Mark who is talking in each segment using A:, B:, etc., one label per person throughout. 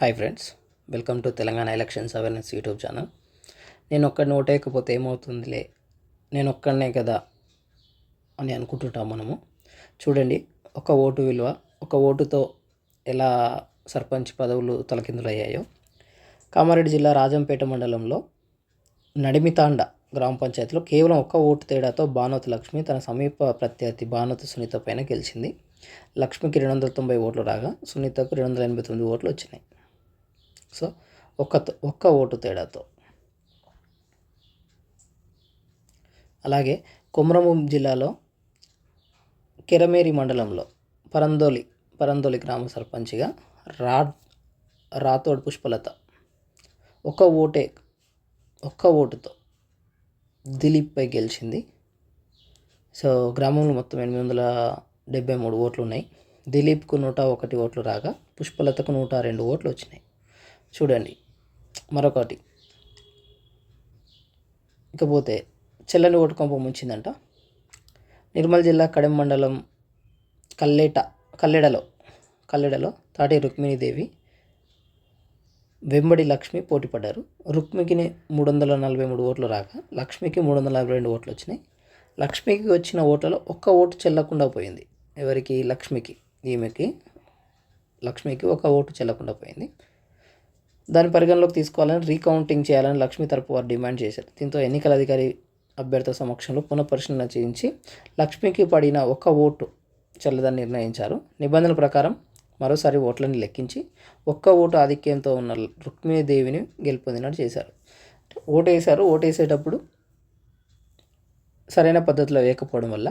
A: Hi friends welcome to Telangana elections awareness YouTube channel నేను ఒక్కడిని ఓటేయకపోతే ఏమవుతుందిలే? నేను ఒక్కడనే కదా అని అనుకుంటుంటాం మనము. చూడండి ఒక ఓటు విలువ ఒక ఓటుతో ఎలా సర్పంచ్ పదవులు తలకిందులయ్యాయో. కామారెడ్డి జిల్లా రాజంపేట మండలంలో నడిమితాండ గ్రామ పంచాయతీలో కేవలం ఒక్క ఓటు తేడాతో భానుతి లక్ష్మి తన సమీప ప్రత్యర్థి భానుతి సునీత పైన గెలిచింది. లక్ష్మికి రెండు వందల తొంభై ఓట్లు రాగా సునీతకు రెండు వందల ఎనభై తొమ్మిది ఓట్లు వచ్చినాయి. సో ఒక్క ఒక్క ఓటు తేడాతో. అలాగే కొమరభూం జిల్లాలో కెరమేరి మండలంలో పరందోలి పరందోలి గ్రామ సర్పంచ్గా రా రాతోడ్ పుష్పలత ఒక్క ఓటే ఒక్క ఓటుతో దిలీప్పై గెలిచింది. సో గ్రామంలో మొత్తం ఎనిమిది వందల డెబ్బై మూడు ఓట్లు ఉన్నాయి దిలీప్కు నూట ఒకటి ఓట్లు రాగా పుష్పలతకు నూట రెండు ఓట్లు వచ్చినాయి. చూడండి. మరొకటి. ఇకపోతే చెల్లని ఓటు కొంప ముంచిందంట నిర్మల్ జిల్లా కడెం మండలం కల్లేట కల్లెడలో కల్లెడలో తాటి రుక్మిణీదేవి వెంబడి లక్ష్మి పోటీ పడ్డారు రుక్మికి మూడు వందల నలభై మూడు ఓట్లు రాగా లక్ష్మికి మూడు వందల నలభై రెండు ఓట్లు వచ్చినాయి. లక్ష్మికి వచ్చిన ఓట్లలో ఒక్క ఓటు చెల్లకుండా పోయింది. ఎవరికి? లక్ష్మికి. ఈమెకి. లక్ష్మికి ఒక ఓటు చెల్లకుండా పోయింది. దాని పరిగణలోకి తీసుకోవాలని రీకౌంటింగ్ చేయాలని లక్ష్మి తరపు వారు డిమాండ్ చేశారు. దీంతో ఎన్నికల అధికారి అభ్యర్థుల సమక్షంలో పునఃపరిశీలన చేయించి లక్ష్మికి పడిన ఒక ఓటు చెల్లదని నిర్ణయించారు. నిబంధనల ప్రకారం మరోసారి ఓట్లను లెక్కించి ఒక్క ఓటు ఆధిక్యంతో ఉన్న రుక్మిణీదేవిని గెలుపొందినట్టు చేశారు. ఓటు వేశారు ఓటు వేసేటప్పుడు సరైన పద్ధతిలో వేయకపోవడం వల్ల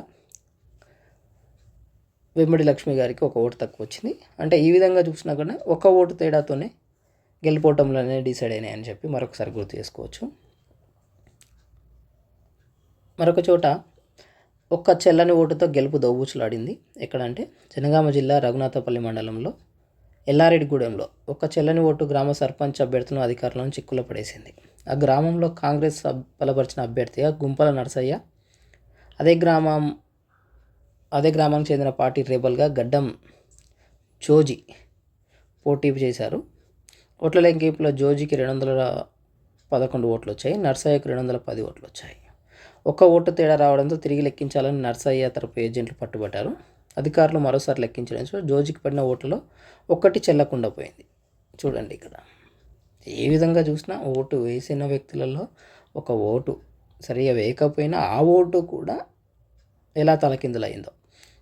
A: వెంబడి లక్ష్మి గారికి ఒక ఓటు తక్కువ వచ్చింది. అంటే ఈ విధంగా చూసినా కూడా ఒక ఓటు తేడాతోనే గెలిపోవటంలోనే డిసైడ్ అయినాయి అని చెప్పి మరొకసారి గుర్తు చేసుకోవచ్చు. మరొక చోట ఒక్క చెల్లని ఓటుతో గెలుపు దోబూచులాడింది. ఎక్కడంటే జనగామ జిల్లా రఘునాథపల్లి మండలంలో ఎల్లారెడ్డిగూడెంలో ఒక చెల్లని ఓటు గ్రామ సర్పంచ్ అభ్యర్థులను అధికారులను చిక్కులో పడేసింది. ఆ గ్రామంలో కాంగ్రెస్ బలపరిచిన అభ్యర్థిగా గుంపల నరసయ్య అదే గ్రామం అదే గ్రామానికి చెందిన పార్టీ రేబల్గా గడ్డం జోజీ పోటీ చేశారు. ఓట్ల లెక్కింపులో జోజికి రెండు వందల పదకొండు ఓట్లు వచ్చాయి నర్సయ్యకు రెండు వందల పది ఓట్లు వచ్చాయి ఒక్క ఓటు తేడా రావడంతో తిరిగి లెక్కించాలని నర్సయ్య తరపు ఏజెంట్లు పట్టుబట్టారు. అధికారులు మరోసారి లెక్కించడంతో జోజికి పడిన ఓట్లలో ఒక్కటి చెల్లకుండా పోయింది. చూడండి ఇక్కడ. ఏ విధంగా చూసినా ఓటు వేసిన వ్యక్తులలో ఒక ఓటు సరిగా వేయకపోయినా ఆ ఓటు కూడా ఎలా తలకిందులయ్యిందో.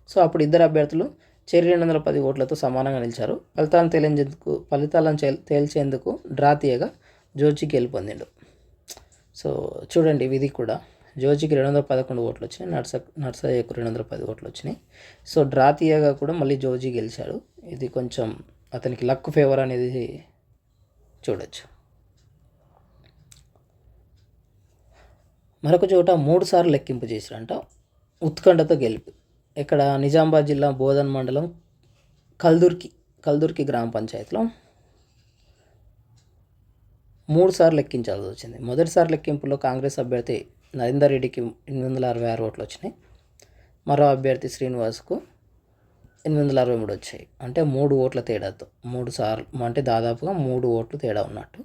A: సో అప్పుడు ఇద్దరు అభ్యర్థులు చేరి రెండు వందల పది ఓట్లతో సమానంగా నిలిచారు. ఫలితాలను తేలించేందుకు ఫలితాలను తేల్చేందుకు డ్రా తీయగా జోచి గెలుపొందిండు సో చూడండి ఇది కూడా. జోచికి రెండు వందల పదకొండు ఓట్లు వచ్చినాయి నర్స నర్సయ్యకు రెండు వందల పది ఓట్లు వచ్చినాయి సో డ్రా తీయగా కూడా మళ్ళీ జోజీ గెలిచాడు. ఇది కొంచెం అతనికి లక్ ఫేవర్ అనేది చూడొచ్చు. మరొక చోట మూడు సార్లు లెక్కింపు చేశారంట ఉత్కంఠతో గెలిపి. ఇక్కడ నిజామాబాద్ జిల్లా బోధన్ మండలం కల్దుర్కి కల్దుర్కి గ్రామ పంచాయతీలో మూడు సార్లు లెక్కించాల్సి వచ్చింది. మొదటిసారి లెక్కింపులో కాంగ్రెస్ అభ్యర్థి నరేందర్ రెడ్డికి ఎనిమిది వందల అరవై ఆరు ఓట్లు వచ్చినాయి. మరో అభ్యర్థి శ్రీనివాస్కు ఎనిమిది వందల అరవై మూడు వచ్చాయి. అంటే మూడు ఓట్ల తేడాతో మూడు సార్లు అంటే దాదాపుగా మూడు ఓట్లు తేడా ఉన్నట్టు.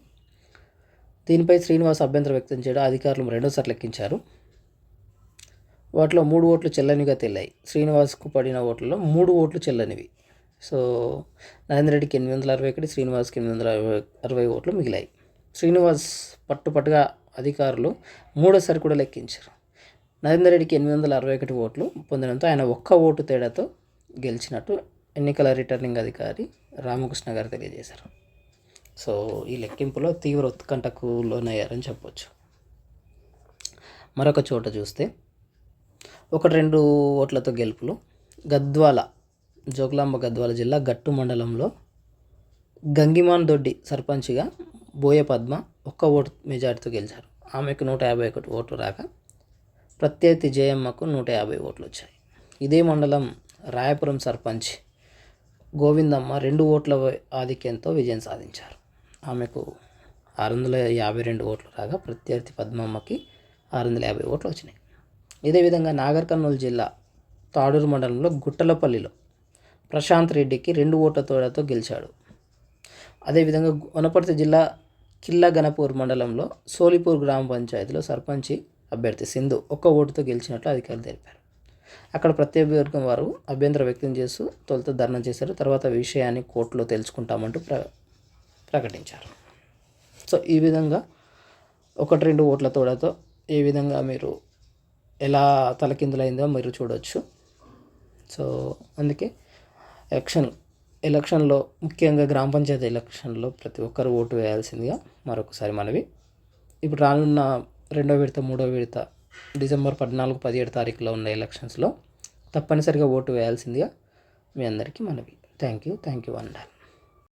A: దీనిపై శ్రీనివాస్ అభ్యంతరం వ్యక్తం చేయడం అధికారులు రెండోసారి లెక్కించారు. వాటిలో మూడు ఓట్లు చెల్లనివిగా తెల్లాయి. శ్రీనివాస్కు పడిన ఓట్లలో మూడు ఓట్లు చెల్లనివి సో నరేంద్ర రెడ్డికి ఎనిమిది వందల అరవై ఒకటి శ్రీనివాస్కి ఎనిమిది వందల అరవై అరవై ఓట్లు మిగిలాయి. శ్రీనివాస్ పట్టుపట్టుగా అధికారులు మూడోసారి కూడా లెక్కించారు. నరేందర్ రెడ్డికి ఎనిమిది వందల అరవై ఒకటి ఓట్లు పొందడంతో ఆయన ఒక్క ఓటు తేడాతో గెలిచినట్టు ఎన్నికల రిటర్నింగ్ అధికారి రామకృష్ణ గారు తెలియజేశారు. సో ఈ లెక్కింపులో తీవ్ర ఉత్కంఠకు లోనయ్యారని చెప్పొచ్చు. మరొక చోట చూస్తే ఒకటి రెండు ఓట్లతో గెలుపులు. గద్వాల జోగులాంబ గద్వాల జిల్లా గట్టు మండలంలో గంగిమాన్ దొడ్డి సర్పంచ్గా బోయ పద్మ ఒక్క ఓటు మెజార్టీతో గెలిచారు. ఆమెకు నూట యాభై ఒకటి ఓట్లు రాక ప్రత్యర్థి జయమ్మకు నూట యాభై ఓట్లు వచ్చాయి. ఇదే మండలం రాయపురం సర్పంచ్ గోవిందమ్మ రెండు ఓట్ల ఆధిక్యంతో విజయం సాధించారు. ఆమెకు ఆరు వందల యాభై రెండు ఓట్లు రాగా ప్రత్యర్థి పద్మమ్మకి ఆరు వందల యాభై ఓట్లు వచ్చినాయి. ఇదే విధంగా నాగర్ కర్నూలు జిల్లా తాడూరు మండలంలో గుట్టలపల్లిలో ప్రశాంత్ రెడ్డికి రెండు ఓట్ల తోడతో గెలిచాడు. అదేవిధంగా వనపర్తి జిల్లా కిల్లా గణపూర్ మండలంలో సోలిపూర్ గ్రామ పంచాయతీలో సర్పంచి అభ్యర్థి సింధు ఒక్క ఓటుతో గెలిచినట్లు అధికారులు తెలిపారు. అక్కడ ప్రత్యేక వర్గం వారు అభ్యంతరం వ్యక్తం చేస్తూ తొలుత ధర్నా చేశారు. తర్వాత విషయాన్ని కోర్టులో తెలుసుకుంటామంటూ ప్ర ప్రకటించారు. సో ఈ విధంగా ఒకటి రెండు ఓట్ల తోడతో ఏ విధంగా మీరు ఎలా తలకిందులైందో మీరు చూడవచ్చు సో అందుకే ఎలక్షన్ ఎలక్షన్లో ముఖ్యంగా గ్రామ పంచాయతీ ఎలక్షన్లో ప్రతి ఒక్కరు ఓటు వేయాల్సిందిగా మరొకసారి మనవి. ఇప్పుడు రానున్న రెండో విడత మూడో విడత డిసెంబర్ పద్నాలుగు పదిహేడు తారీఖులో ఉన్న ఎలక్షన్స్లో తప్పనిసరిగా ఓటు వేయాల్సిందిగా మీ అందరికీ మనవి. Thank you thank you and